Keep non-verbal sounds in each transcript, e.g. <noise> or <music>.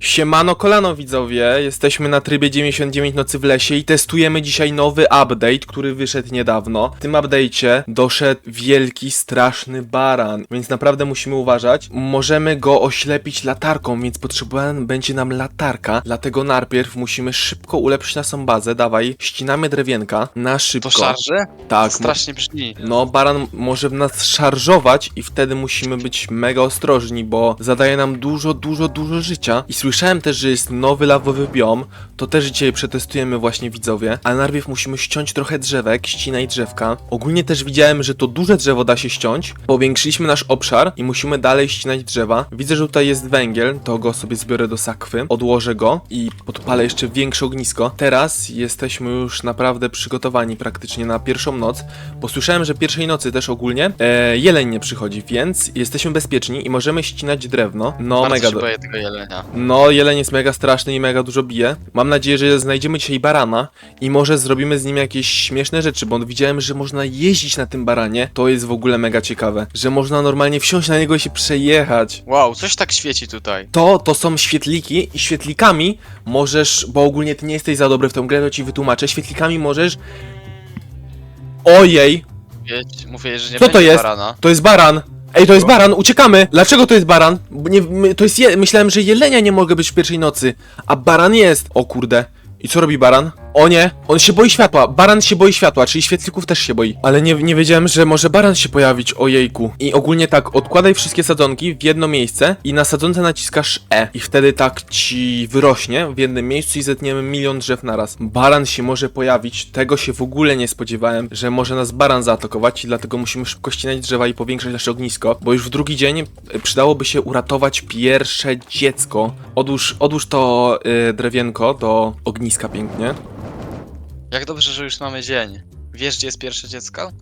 Siemano kolano widzowie, jesteśmy na trybie 99 nocy w lesie i testujemy dzisiaj nowy update, który wyszedł niedawno. W tym update'cie doszedł wielki, straszny baran, więc naprawdę musimy uważać. Możemy go oślepić latarką, więc potrzebna będzie nam latarka, dlatego najpierw musimy szybko ulepszyć naszą bazę, dawaj, ścinamy drewienka na szybko. To szarży? Tak, Strasznie brzmi. no, baran może w nas szarżować i wtedy musimy być mega ostrożni, bo zadaje nam dużo, dużo, dużo życia. I słyszałem też, że jest nowy lawowy biom, to też dzisiaj przetestujemy właśnie widzowie, ale najpierw musimy ściąć trochę drzewek, ścinaj drzewka. Ogólnie też widziałem, że to duże drzewo da się ściąć. Powiększyliśmy nasz obszar i musimy dalej ścinać drzewa. Widzę, że tutaj jest węgiel, to go sobie zbiorę do sakwy, odłożę go i podpalę jeszcze większe ognisko. Teraz jesteśmy już naprawdę przygotowani praktycznie na pierwszą noc, bo słyszałem, że pierwszej nocy też ogólnie e, jeleń nie przychodzi, więc jesteśmy bezpieczni i możemy ścinać drewno. No Bardzo mega. się boję tego jelenia. no, jeleń jest mega straszny i mega dużo bije. Mam nadzieję, że znajdziemy dzisiaj barana i może zrobimy z nim jakieś śmieszne rzeczy, bo widziałem, że można jeździć na tym baranie. To jest w ogóle mega ciekawe, że można normalnie wsiąść na niego i się przejechać. Wow, coś tak świeci tutaj. To, to są świetliki i świetlikami możesz, bo ogólnie ty nie jesteś za dobry w tą grę, to ci wytłumaczę, świetlikami możesz... Ojej, mówię, że nie Co to będzie jest? barana. to jest baran. Ej, to jest baran, uciekamy! Dlaczego to jest baran? Bo Nie, to jest je, myślałem, że jelenia nie mogę być w pierwszej nocy, a baran jest. O kurde. I co robi baran? O nie, on się boi światła. Baran się boi światła, czyli świetlików też się boi. Ale nie, nie wiedziałem, że może baran się pojawić, ojejku. I ogólnie tak, odkładaj wszystkie sadzonki w jedno miejsce i na sadzonce naciskasz E. I wtedy tak ci wyrośnie w jednym miejscu i zetniemy milion drzew naraz. Baran się może pojawić, tego się w ogóle nie spodziewałem, że może nas baran zaatakować i dlatego musimy szybko ścinać drzewa i powiększać nasze ognisko, bo już w drugi dzień e, przydałoby się uratować pierwsze dziecko. Odłóż, odłóż to y, drewienko do ogniska pięknie. Jak dobrze, że już mamy dzień. Wiesz, gdzie jest pierwsze dziecko?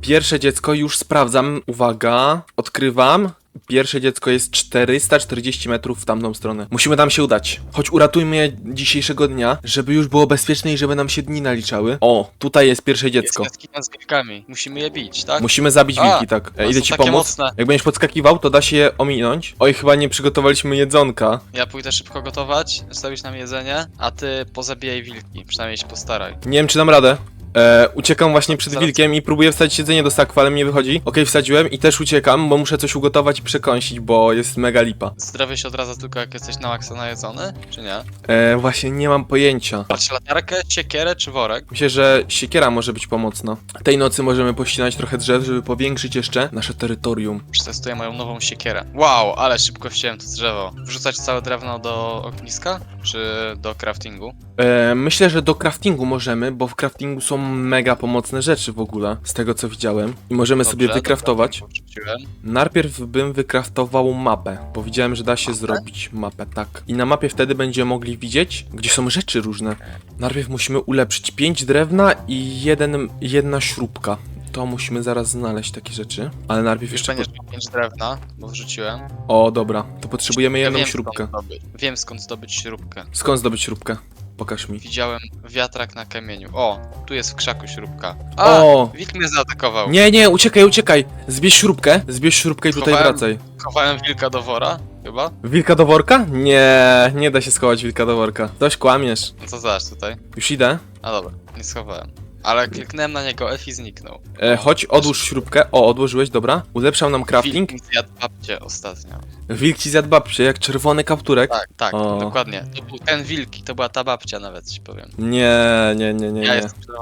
Pierwsze dziecko już sprawdzam. Uwaga, odkrywam. Pierwsze dziecko jest 440 metrów w tamtą stronę. Musimy tam się udać. Choć uratujmy je dzisiejszego dnia, żeby już było bezpieczne i żeby nam się dni naliczały. O, tutaj jest pierwsze dziecko. Jest jaskinia z wilkami. Musimy je bić, tak? Musimy zabić A, wilki, tak. E, one idę są ci takie pomóc. mocne. Jak będziesz podskakiwał, to da się je ominąć. Oj, chyba nie przygotowaliśmy jedzonka. Ja pójdę szybko gotować, zostawić nam jedzenie, a ty pozabijaj wilki. Przynajmniej się postaraj. Nie wiem, czy dam radę. E, uciekam właśnie przed Zaraz. wilkiem i próbuję wsadzić jedzenie do sakwy, ale mi nie wychodzi. Okej, wsadziłem i też uciekam, bo muszę coś ugotować i przekąsić, bo jest mega lipa. Zdrowie się odradza tylko jak jesteś na maksa najedzony, czy nie? E, właśnie nie mam pojęcia. Masz latarkę, siekierę czy worek? Myślę, że siekiera może być pomocna. Tej nocy możemy pościnać trochę drzew, żeby powiększyć jeszcze nasze terytorium. Przetestuję moją nową siekierę. Wow, ale szybko wziąłem to drzewo. Wrzucać całe drewno do ogniska? Czy do craftingu? E, myślę, że do craftingu możemy, bo w craftingu są mega pomocne rzeczy w ogóle, z tego co widziałem. I możemy sobie Dobrze, wykraftować. dobra, wrzuciłem. Najpierw bym wykraftował mapę, bo widziałem, że da się zrobić mapę, tak. I na mapie wtedy będziemy mogli widzieć, gdzie są rzeczy różne. Najpierw musimy ulepszyć 5 drewna i jeden, jedna śrubka. To musimy zaraz znaleźć takie rzeczy. Ale najpierw Jeszcze jeszcze... będziesz miał 5 drewna, bo wrzuciłem. O, dobra. To potrzebujemy jedną wiem, śrubkę. Skąd. Wiem skąd zdobyć śrubkę. Skąd zdobyć śrubkę? Pokaż mi. Widziałem wiatrak na kamieniu. O, tu jest w krzaku śrubka. A, O! wilk mnie zaatakował. Nie, nie, uciekaj, uciekaj! Zbierz śrubkę, zbierz śrubkę i tutaj Schowałem. wracaj. Chowałem wilka do wora, chyba. Wilka do worka? Nie, nie da się schować wilka do worka. Dość kłamiesz. No co zaś tutaj? Już idę. A dobra, nie schowałem. Ale kliknąłem na niego F i zniknął. E, chodź, odłóż śrubkę. O, odłożyłeś, dobra. Ulepszał nam crafting. Wilk zjadł babcię ostatnio. Wilk ci zjadł babcię, jak czerwony kapturek. Tak, tak, O. dokładnie. To był ten wilk i to była ta babcia nawet, ci powiem. Nie, nie, nie, nie, Ja nie. jestem.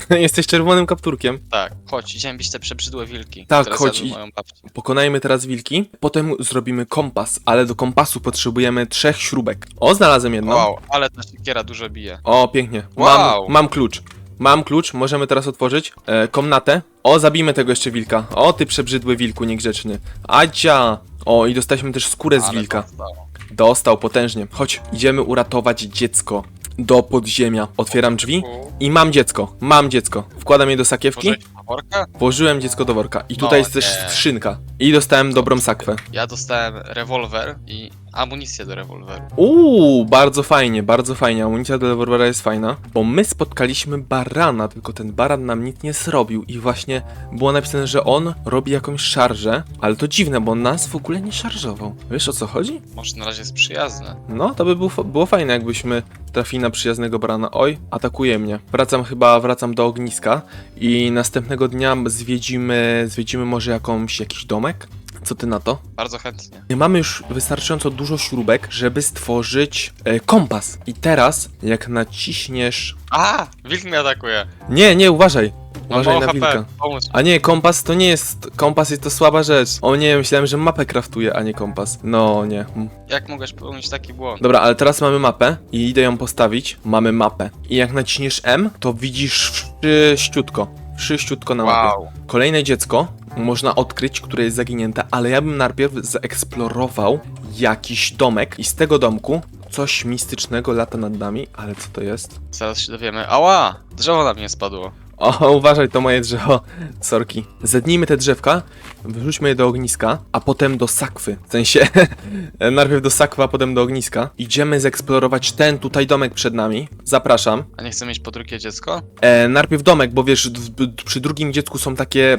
<laughs> Jesteś czerwonym kapturkiem. Tak, chodź, idziemy bić te przebrzydłe wilki, Tak, które chodź i- moją babcię. Pokonajmy teraz wilki. Potem zrobimy kompas, ale do kompasu potrzebujemy trzech śrubek. O, znalazłem jedną. Wow, ale ta siekiera dużo bije. O, pięknie. Wow. Mam, mam klucz. Mam klucz, możemy teraz otworzyć e, komnatę. O, zabijmy tego jeszcze wilka. O, ty przebrzydły wilku niegrzeczny. Adzia! O, i dostaliśmy też skórę z Ale wilka. zostało. Dostał potężnie. Chodź, idziemy uratować dziecko do podziemia. Otwieram drzwi i mam dziecko. Mam dziecko. Wkładam je do sakiewki. Włożyłeś na worka? Włożyłem dziecko do worka. I tutaj O jest też nie. skrzynka. I dostałem dobrą sakwę. Ja dostałem rewolwer i amunicję do rewolweru. Uuu, bardzo fajnie, bardzo fajnie. Amunicja do rewolwera jest fajna, bo my spotkaliśmy barana, tylko ten baran nam nic nie zrobił i właśnie było napisane, że on robi jakąś szarżę, ale to dziwne, bo on nas w ogóle nie szarżował. Wiesz o co chodzi? Może na razie jest przyjazny. No, to by było, było fajne, jakbyśmy trafili na przyjaznego barana. Oj, atakuje mnie. Wracam chyba, wracam do ogniska i następnego dnia zwiedzimy, zwiedzimy może jakąś, jakiś domek? Co ty na to? Bardzo chętnie. Mamy już wystarczająco dużo śrubek, żeby stworzyć e, kompas. I teraz, jak naciśniesz... A! Wilk mnie atakuje. Nie, nie, uważaj. Mam Uważaj mało na HP. wilka. Pomóż. A nie, kompas to nie jest... Kompas jest to słaba rzecz. O nie, myślałem, że mapę kraftuje, a nie kompas. No, nie. Mm. Jak mogłeś popełnić taki błąd? Dobra, ale teraz mamy mapę i idę ją postawić. Mamy mapę. I jak naciśniesz M, to widzisz wszyściutko. Wszyściutko na mapie. Wow. Kolejne dziecko można odkryć, które jest zaginięte, ale ja bym najpierw zaeksplorował jakiś domek i z tego domku coś mistycznego lata nad nami, ale co to jest? Zaraz się dowiemy. Ała! Drzewo na mnie spadło. O, uważaj, to moje drzewo. Sorki. Zetnijmy te drzewka, wyrzućmy je do ogniska, a potem do sakwy. W sensie, <laughs> najpierw do sakwy, a potem do ogniska. Idziemy zeksplorować ten tutaj domek przed nami. Zapraszam. A nie chcę mieć po drugie dziecko? E, najpierw domek, bo wiesz, w, w, przy drugim dziecku są takie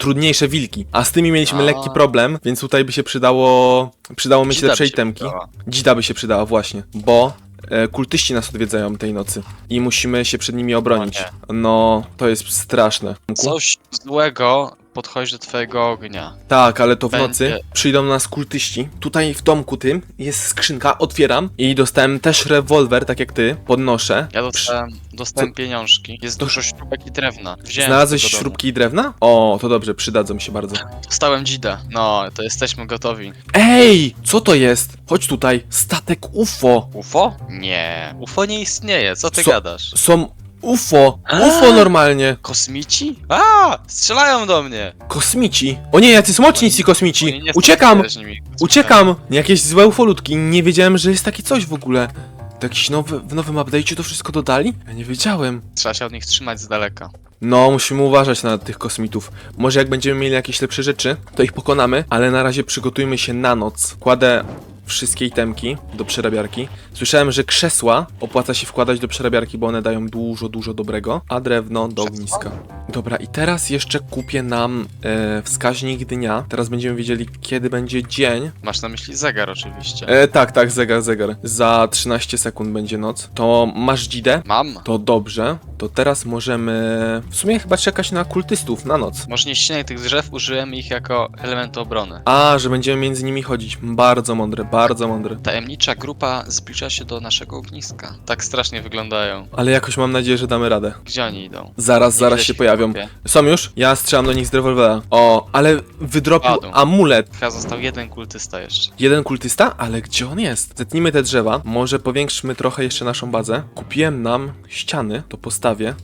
trudniejsze wilki, a z tymi mieliśmy A. lekki problem, więc tutaj by się przydało, przydało mieć Dzida lepsze się itemki. przydała. Dzida by się przydała, właśnie, bo e, kultyści nas odwiedzają tej nocy i musimy się przed nimi obronić. O No, to jest straszne. Coś złego podchodzi do twojego ognia. Tak, ale to w Będzie. nocy przyjdą nas kultyści. Tutaj w domku tym jest skrzynka, otwieram i dostałem też rewolwer, tak jak ty, podnoszę. Ja dostałem, dostałem pieniążki. Jest To- dużo śrubek i drewna. Wziąłem Znalazłeś domu. śrubki i drewna? O, to dobrze, przydadzą mi się bardzo. Dostałem dzidę. No, to jesteśmy gotowi. Ej, co to jest? Chodź tutaj, statek UFO. UFO? Nie. UFO nie istnieje, co ty Co? gadasz? Są UFO. UFO normalnie. Kosmici? A! Strzelają do mnie! Kosmici. O nie, jacy smocni ci Oni kosmici. nie są Uciekam, przyjaźni. uciekam. Jakieś złe ufolutki, nie wiedziałem, że jest takie coś w ogóle. To jakiś nowy, w nowym update'cie to wszystko dodali? Ja nie wiedziałem. Trzeba się od nich trzymać z daleka. No, musimy uważać na tych kosmitów. Może jak będziemy mieli jakieś lepsze rzeczy, to ich pokonamy, ale na razie przygotujmy się na noc. Kładę wszystkie itemki do przerabiarki. Słyszałem, że krzesła opłaca się wkładać do przerabiarki, bo one dają dużo, dużo dobrego, a drewno do ogniska. Dobra, i teraz jeszcze kupię nam e, wskaźnik dnia. Teraz będziemy wiedzieli, kiedy będzie dzień. Masz na myśli zegar oczywiście. E, tak, tak, zegar, zegar. Za 13 sekund będzie noc. To masz dzidę? Mam. To dobrze. To teraz możemy w sumie chyba czekać na kultystów na noc. Może nie ścinaj tych drzew, użyłem ich jako elementu obrony. A, że będziemy między nimi chodzić. Bardzo mądre, bardzo mądre. Tajemnicza grupa zbliża się do naszego ogniska. Tak strasznie wyglądają. Ale jakoś mam nadzieję, że damy radę. Gdzie oni idą? Zaraz, Nie zaraz widać się ich pojawią. mapie. Są już? Ja strzelam do nich z rewolwera. O, ale wydropił Padł. amulet. Chyba został jeden kultysta jeszcze. Jeden kultysta? Ale gdzie on jest? Zetnijmy te drzewa. Może powiększmy trochę jeszcze naszą bazę. Kupiłem nam ściany, to postawię.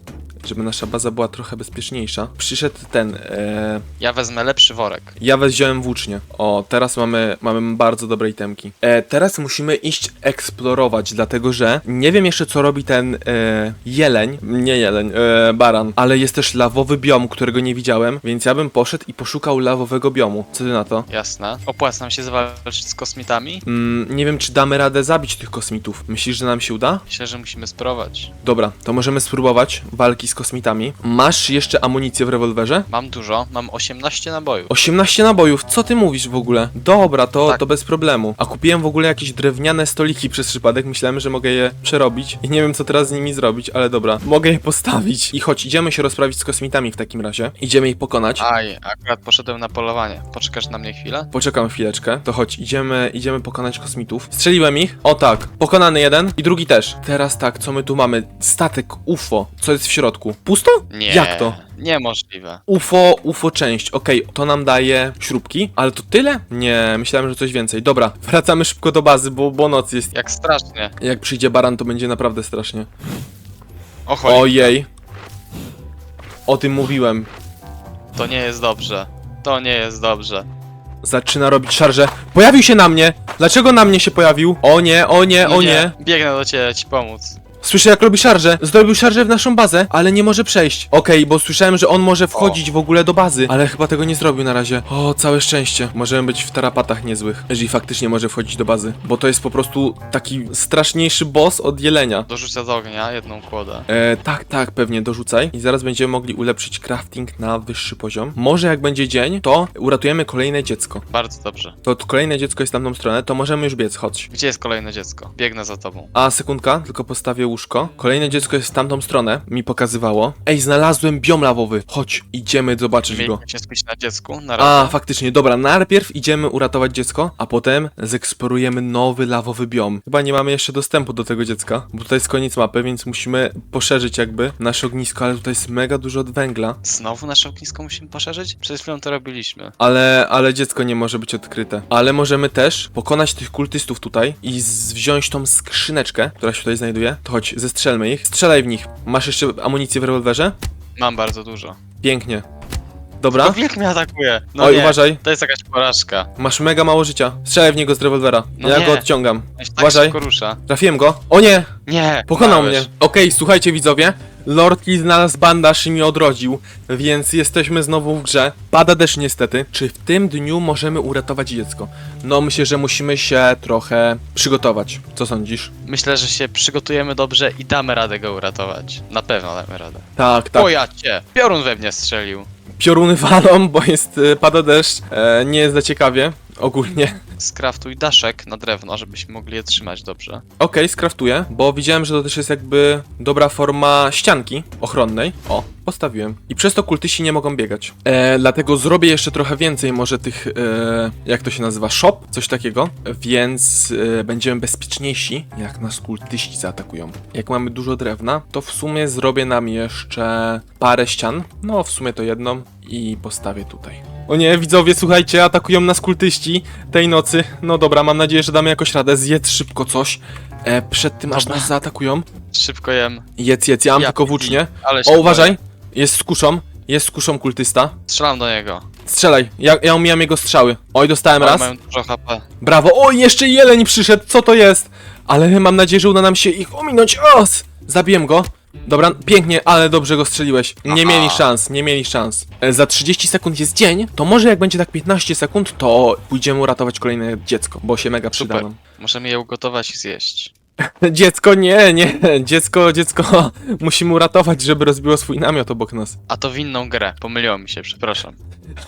Żeby nasza baza była trochę bezpieczniejsza. Przyszedł ten, e, Ja wezmę lepszy worek. Ja wziąłem włócznie. O, teraz mamy, mamy bardzo dobre itemki. E, teraz musimy iść eksplorować, dlatego że nie wiem jeszcze co robi ten e, jeleń, nie jeleń, e, baran, ale jest też lawowy biom, którego nie widziałem, więc ja bym poszedł i poszukał lawowego biomu. Co ty na to? Jasne. Opłaca nam się zawalczyć z kosmitami? Mm, nie wiem, czy damy radę zabić tych kosmitów. Myślisz, że nam się uda? Myślę, że musimy spróbować. Dobra, to możemy spróbować walki z kosmitami. Masz jeszcze amunicję w rewolwerze? Mam dużo, mam 18 nabojów. 18 nabojów, co ty mówisz w ogóle? Dobra, to, Tak. to bez problemu. A kupiłem w ogóle jakieś drewniane stoliki przez przypadek, myślałem, że mogę je przerobić i nie wiem co teraz z nimi zrobić, ale dobra, mogę je postawić. I chodź, idziemy się rozprawić z kosmitami w takim razie. Idziemy ich pokonać. Aj, akurat poszedłem na polowanie. Poczekasz na mnie chwilę? Poczekam chwileczkę, to chodź, idziemy, idziemy pokonać kosmitów. Strzeliłem ich, o tak, pokonany jeden i drugi też. Teraz tak, co my tu mamy? Statek UFO, co jest w środku? Pusto? Nie. Jak to? Niemożliwe. UFO, UFO część. Okej, to nam daje śrubki, ale to tyle? Nie, myślałem, że coś więcej. Dobra, <laughs> wracamy szybko do bazy, bo, bo noc jest. Jak strasznie. Jak przyjdzie baran, to będzie naprawdę strasznie. O cholera, Ojej. O tym mówiłem. to nie jest dobrze. To nie jest dobrze. Zaczyna robić szarże. Pojawił się na mnie! Dlaczego na mnie się pojawił? O nie, o nie, o nie. Biegnę do ciebie ci pomóc. Słyszę jak robi szarżę. Zrobił szarżę w naszą bazę, ale nie może przejść. Okej, bo słyszałem, że on może wchodzić w ogóle do bazy, ale chyba tego nie zrobił na razie. O, całe szczęście. Możemy być w tarapatach niezłych, jeżeli faktycznie może wchodzić do bazy. Bo to jest po prostu taki straszniejszy boss od jelenia. Dorzucę z ognia jedną kłodę. E, tak, tak, pewnie dorzucaj. I zaraz będziemy mogli ulepszyć crafting na wyższy poziom. Może jak będzie dzień, to uratujemy kolejne dziecko. Bardzo dobrze. To kolejne dziecko jest w tamtą stronę, to możemy już biec, chodź. Gdzie jest kolejne dziecko? Biegnę za tobą. A, sekundka, tylko postawię łóżko. Kolejne dziecko jest w tamtą stronę, mi pokazywało. Ej, znalazłem biom lawowy. Chodź, idziemy zobaczyć go. Mieliśmy się skupić na dziecku. Na A, razie. faktycznie, dobra, najpierw idziemy uratować dziecko, a potem zeksplorujemy nowy lawowy biom. Chyba nie mamy jeszcze dostępu do tego dziecka, bo tutaj jest koniec mapy, więc musimy poszerzyć jakby nasze ognisko, ale tutaj jest mega dużo węgla. Znowu nasze ognisko musimy poszerzyć? Przed chwilą to robiliśmy. Ale, ale dziecko nie może być odkryte. Ale możemy też pokonać tych kultystów tutaj i z- wziąć tą skrzyneczkę, która się tutaj znajduje. To chodź, zestrzelmy ich. Strzelaj w nich. Masz jeszcze amunicję w rewolwerze? Mam bardzo dużo. Pięknie. Dobra. To wilk mnie atakuje. No Oj, nie. uważaj. To jest jakaś porażka. Masz mega mało życia. Strzelaj w niego z rewolwera. No ja nie. go odciągam. Się tak Uważaj. szybko rusza. Trafiłem go. O nie! Nie! Pokonał mnie. Okej, słuchajcie widzowie. Lord Lee znalazł bandaż i mnie odrodził, więc jesteśmy znowu w grze. Pada deszcz niestety. Czy w tym dniu możemy uratować dziecko? No myślę, że musimy się trochę przygotować. Co sądzisz? Myślę, że się przygotujemy dobrze i damy radę go uratować. Na pewno damy radę. Tak, tak. O ja cię! Piorun we mnie strzelił. Pioruny walą, bo jest, y, pada deszcz. E, nie jest za ciekawie. Ogólnie. Skraftuj daszek na drewno, żebyśmy mogli je trzymać dobrze. Okej, skraftuję, bo widziałem, że to też jest jakby dobra forma ścianki ochronnej. O, postawiłem. I przez to kultyści nie mogą biegać. E, dlatego zrobię jeszcze trochę więcej może tych, e, jak to się nazywa, shop, coś takiego, więc e, będziemy bezpieczniejsi, jak nas kultyści zaatakują. Jak mamy dużo drewna, to w sumie zrobię nam jeszcze parę ścian, no w sumie to jedną i postawię tutaj. O nie, widzowie, słuchajcie, atakują nas kultyści tej nocy. No dobra, mam nadzieję, że damy jakoś radę. Zjedz szybko coś. E, przed tym, aż Dobra. nas zaatakują. Szybko jem. Jedz, jedz, ja mam Ja tylko włócznie. Ale się O, uważaj, jest z kuszą. Jest z kuszą kultysta. Strzelam do niego. Strzelaj, ja, ja umijam jego strzały. Oj, dostałem raz. mają dużo HP. Brawo. O, jeszcze jeleń przyszedł, co to jest? Ale mam nadzieję, że uda nam się ich ominąć. Os! Zabiłem go. Dobra, pięknie, ale dobrze go strzeliłeś. Nie Aha. mieli szans, nie mieli szans. E, Za 30 sekund jest dzień, to może jak będzie tak 15 sekund, to pójdziemy uratować kolejne dziecko, bo się mega Super. Możemy je ugotować i zjeść. <laughs> Dziecko, nie, nie, dziecko, dziecko, <laughs> musimy uratować, żeby rozbiło swój namiot obok nas. A to w inną grę. Pomyliło mi się, przepraszam.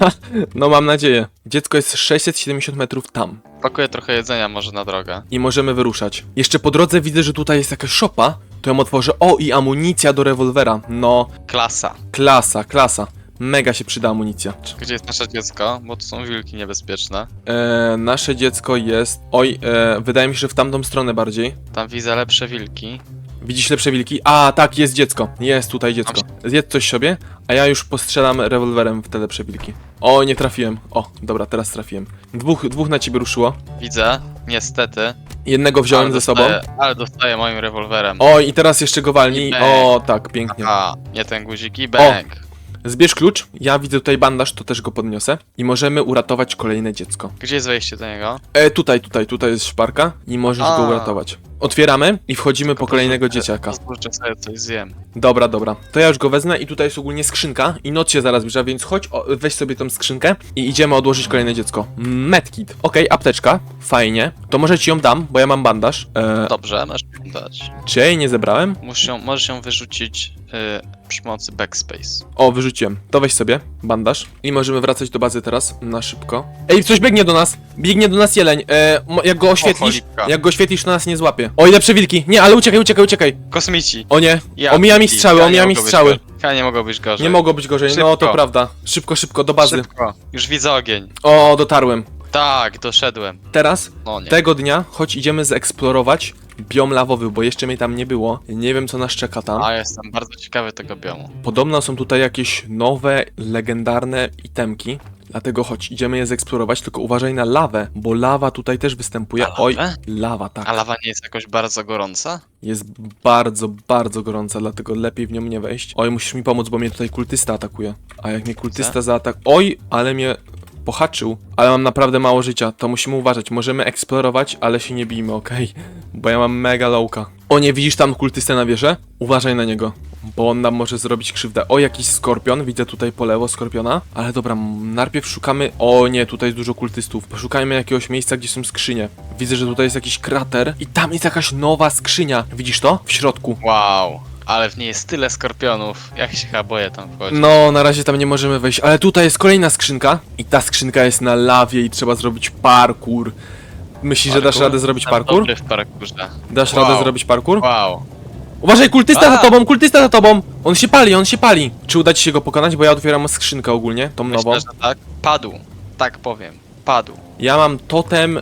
<laughs> No mam nadzieję. Dziecko jest 670 metrów tam Pakuję trochę jedzenia może na drogę. i możemy wyruszać. Jeszcze po drodze widzę, że tutaj jest jakaś szopa, to ją otworzę. O, i amunicja do rewolwera. No, Klasa. klasa, klasa. Mega się przyda amunicja. Gdzie jest nasze dziecko? Bo to są wilki niebezpieczne. E, nasze dziecko jest... Oj, e, wydaje mi się, że w tamtą stronę bardziej. Tam widzę lepsze wilki. Widzisz lepsze wilki? A, tak, jest dziecko. Jest tutaj dziecko. Zjedz coś sobie, a ja już postrzelam rewolwerem w te lepsze wilki. O, nie trafiłem. O, dobra, teraz trafiłem. Dwóch, dwóch na ciebie ruszyło. Widzę, niestety. Jednego wziąłem ale ze sobą. dostaję, Ale dostaję moim rewolwerem. Oj, i teraz jeszcze go walnij. I bang. O, tak, pięknie. A, nie ten guzik i bang. Zbierz klucz, ja widzę tutaj bandaż, to też go podniosę. I możemy uratować kolejne dziecko. Gdzie jest wejście do niego? E, tutaj, tutaj, tutaj jest szparka i możesz go A. uratować. Otwieramy i wchodzimy po kolejnego dzieciaka. Pozwólcie sobie coś zjem. Dobra, dobra. To ja już go wezmę i tutaj jest ogólnie skrzynka i noc się zaraz zbliża, więc chodź, o, weź sobie tą skrzynkę i idziemy odłożyć kolejne dziecko. Medkit. Okej, apteczka. Fajnie. To może ci ją dam, bo ja mam bandaż. E, Dobrze, masz dać. czy ja jej nie zebrałem? Muszę, możesz ją wyrzucić y, przy pomocy backspace. O, wyrzuciłem. To weź sobie bandaż i możemy wracać do bazy teraz na szybko. Ej, coś biegnie do nas! Biegnie do nas jeleń. E, mo- jak go oświetlisz, cholipka. jak go oświetlisz, to nas nie złapie. O, lepsze wilki! Nie, ale uciekaj, uciekaj, uciekaj! Kosmici! O nie, Ja, omija mi strzały, Ja omija mi strzały. Ja nie mogą być gorzej. Nie mogło być gorzej, no to Szybko. prawda. Szybko, szybko, do bazy. Szybko. Już widzę ogień. O, dotarłem. Tak, doszedłem. Teraz, No nie. tego dnia, choć idziemy zeksplorować biom lawowy, bo jeszcze mnie tam nie było. Nie wiem, co nas czeka tam. A jestem bardzo ciekawy tego biomu. Podobno są tutaj jakieś nowe, legendarne itemki. Dlatego chodź, idziemy je zeksplorować, tylko uważaj na lawę, bo lawa tutaj też występuje. Lawę? Oj, lawa, tak. A lawa nie jest jakoś bardzo gorąca? Jest bardzo, bardzo gorąca, dlatego lepiej w nią nie wejść. Oj, musisz mi pomóc, bo mnie tutaj kultysta atakuje. A jak mnie kultysta zaatakuje... Oj, ale mnie pohaczył, ale mam naprawdę mało życia, to musimy uważać. Możemy eksplorować, ale się nie bijmy, okej? Bo ja mam mega lowka. O nie, widzisz tam kultystę na wieżę? Uważaj na niego, bo on nam może zrobić krzywdę. O, jakiś skorpion, widzę tutaj po lewo skorpiona. Ale dobra, najpierw szukamy... O nie, tutaj jest dużo kultystów. Poszukajmy jakiegoś miejsca, gdzie są skrzynie. Widzę, że tutaj jest jakiś krater i tam jest jakaś nowa skrzynia. Widzisz to? W środku. Wow, ale w niej jest tyle skorpionów. Jak się chyba boję tam wchodzić. No, na razie tam nie możemy wejść, ale tutaj jest kolejna skrzynka i ta skrzynka jest na lawie i trzeba zrobić parkour. Myślisz, że dasz Parkour? radę zrobić Jestem parkour? Dobry w parkurze. Dasz Wow. radę zrobić parkour? Wow. Uważaj, kultysta A! za tobą, kultysta za tobą! On się pali, on się pali! Czy uda ci się go pokonać? Bo ja otwieram skrzynkę ogólnie, tą nową. Myślę, że tak. Padł. Tak powiem. Padł. Ja mam totem...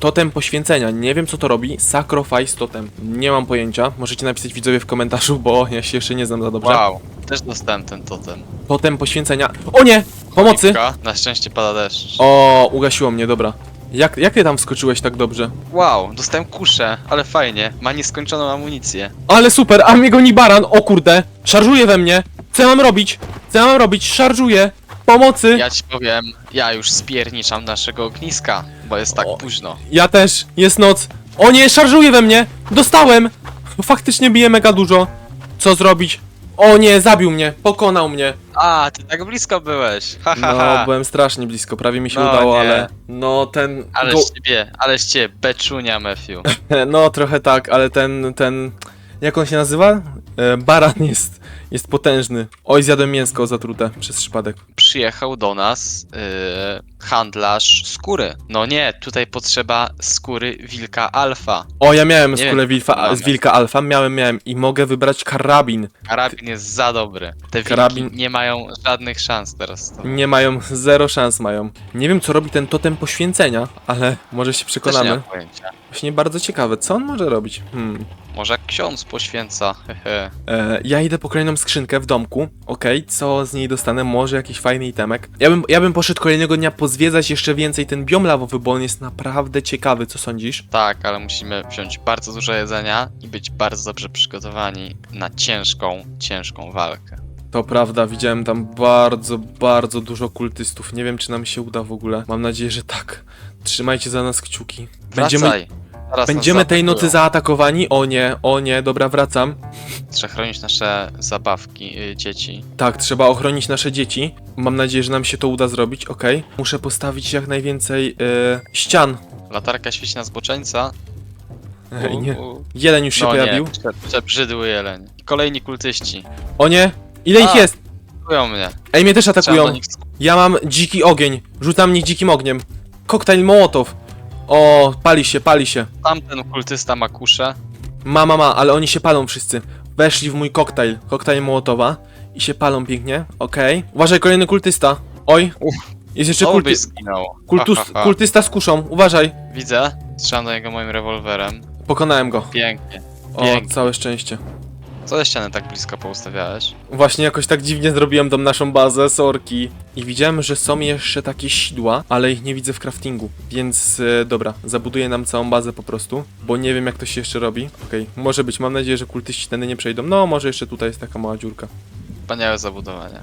Totem poświęcenia. Nie wiem co to robi. Sacrifice totem. Nie mam pojęcia. Możecie napisać widzowie w komentarzu, bo ja się jeszcze nie znam za dobrze. Wow. Też dostałem ten totem. Totem poświęcenia. O nie! Pomocy! Na szczęście pada deszcz. O, ugasiło mnie, dobra. Jak, jak ty tam wskoczyłeś tak dobrze? Wow, dostałem kuszę, ale fajnie. Ma nieskończoną amunicję. Ale super, a mnie goni baran, o kurde, szarżuje we mnie. Co ja mam robić? Co ja mam robić? Szarżuje. Pomocy. Ja, Ja ci powiem, ja już spierniczam naszego ogniska, bo jest tak O. późno. też, jest noc. O nie, szarżuje we mnie. Dostałem. Faktycznie bije mega dużo. Co zrobić? O nie, zabił mnie, pokonał mnie. A, ty tak blisko byłeś. Ha, ha, No, ha. byłem strasznie blisko, prawie mi się No, udało, nie. ale... No, ten... Ale go- z ciebie, ale z ciebie, beczunia, Matthew. <laughs> No, trochę tak, ale ten, ten... Jak on się nazywa? E, baran jest, jest potężny. Oj, zjadłem mięsko zatrute przez przypadek. Przyjechał do nas yy, handlarz skóry. No nie, tutaj potrzeba skóry wilka alfa. O, ja miałem Nie skórę wiem, wilfa, mamy. z wilka alfa, miałem, miałem i mogę wybrać karabin. Karabin jest za dobry. Te wilki Karabin- nie mają żadnych szans teraz. Nie mają, zero szans mają. Nie wiem, co robi ten totem poświęcenia, ale może się też nie mam pojęcia. Właśnie bardzo ciekawe, co on może robić? Hmm. Może ksiądz poświęca, hehe. <laughs> E, ja idę po kolejną skrzynkę w domku, okej, co z niej dostanę? Może jakiś fajny itemek. Ja bym, ja bym poszedł kolejnego dnia pozwiedzać jeszcze więcej ten biom lawowy, bo on jest naprawdę ciekawy, co sądzisz? Tak, ale musimy wziąć bardzo dużo jedzenia i być bardzo dobrze przygotowani na ciężką, ciężką walkę. To prawda, widziałem tam bardzo, bardzo dużo kultystów. Nie wiem, czy nam się uda w ogóle. Mam nadzieję, że tak. Trzymajcie za nas kciuki. Będziemy, Wracaj. Zaraz nas będziemy tej nocy zaatakowani? O nie, o nie, dobra, wracam. Trzeba chronić nasze zabawki, y, dzieci. Tak, trzeba ochronić nasze dzieci. Mam nadzieję, że nam się to uda zrobić, okej. Muszę postawić jak najwięcej e, ścian. Latarka świeci na zboczeńca. Ej, U, nie. u. Jeleń już się No pojawił. prze- przebrzydły jeleń. Kolejni kultyści. O nie, ile ich A. jest? Atakują mnie. Ej, mnie też Trzeba atakują. do nich sk- Ja mam dziki ogień. Rzucam nich dzikim ogniem. Koktajl Mołotow. O, pali się, pali się. Tamten kultysta ma kuszę. Ma, ma, ma, ale oni się palą wszyscy. Weszli w mój koktajl, koktajl Mołotowa i się palą pięknie, okej. Uważaj, kolejny kultysta. Oj, Uff. jest jeszcze kulty byś zginął. kultus Ha, ha, ha. kultysta z kuszą, uważaj. Widzę. Strzelam do niego moim rewolwerem. Pokonałem go. Pięknie. O, Pięknie. całe szczęście. Co ze ściany tak blisko poustawiałeś? Właśnie jakoś tak dziwnie zrobiłem tą naszą bazę, sorki. I widziałem, że są jeszcze takie sidła, ale ich nie widzę w craftingu. Więc e, dobra, zabuduję nam całą bazę po prostu, bo nie wiem jak to się jeszcze robi. Okej, może być, mam nadzieję, że kultyści tędy nie przejdą. No, może jeszcze tutaj jest taka mała dziurka. Wspaniałe zabudowanie.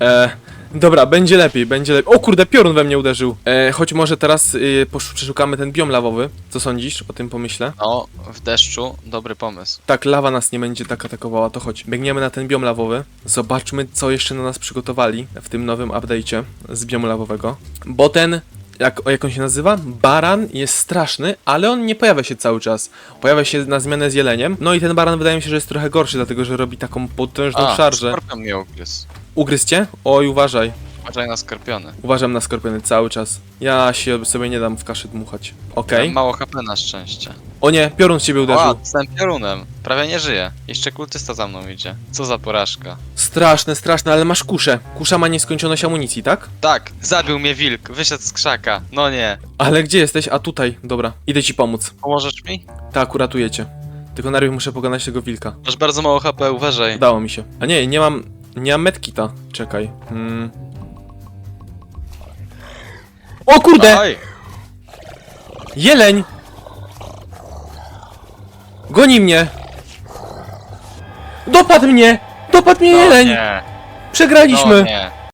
E, dobra, będzie lepiej, będzie lepiej. O kurde, piorun we mnie uderzył. E, choć może teraz y, posz- przeszukamy ten biom lawowy. Co sądzisz? O tym pomyślę. No, w deszczu dobry pomysł. Tak, lawa nas nie będzie tak atakowała, to chodź. Biegniemy na ten biom lawowy. Zobaczmy, co jeszcze na nas przygotowali w tym nowym update'cie z biomu lawowego. Bo ten, jak, jak on się nazywa? Baran jest straszny, ale on nie pojawia się cały czas. Pojawia się na zmianę z jeleniem. No i ten baran wydaje mi się, że jest trochę gorszy, dlatego że robi taką potężną A, szarżę. skorpion mnie ugryzł. Ugryzcie? Oj, uważaj. Uważaj na skorpiony. Uważam na skorpiony cały czas. Ja się sobie nie dam w kaszy dmuchać. Okej. Mam mało HP na szczęście. O nie, piorun z ciebie O, uderzył. jestem piorunem. Prawie nie żyję. Jeszcze kultysta za mną idzie. Co za porażka. Straszne, straszne, ale masz kuszę. Kusza ma nieskończoność amunicji, tak? Tak, zabił mnie wilk. Wyszedł z krzaka. No nie. Ale gdzie jesteś? A tutaj, dobra. Idę ci pomóc. Pomożesz mi? Tak, uratuję cię. Tylko najpierw muszę pokonać tego wilka. Masz bardzo mało HP, uważaj. Udało mi się. A nie, nie mam... Nie mam medkita. Czekaj. Hmm. O kurde! Oj! Jeleń! Goni mnie! Dopadł mnie! Dopadł mnie No jeleń! nie. Przegraliśmy! No nie.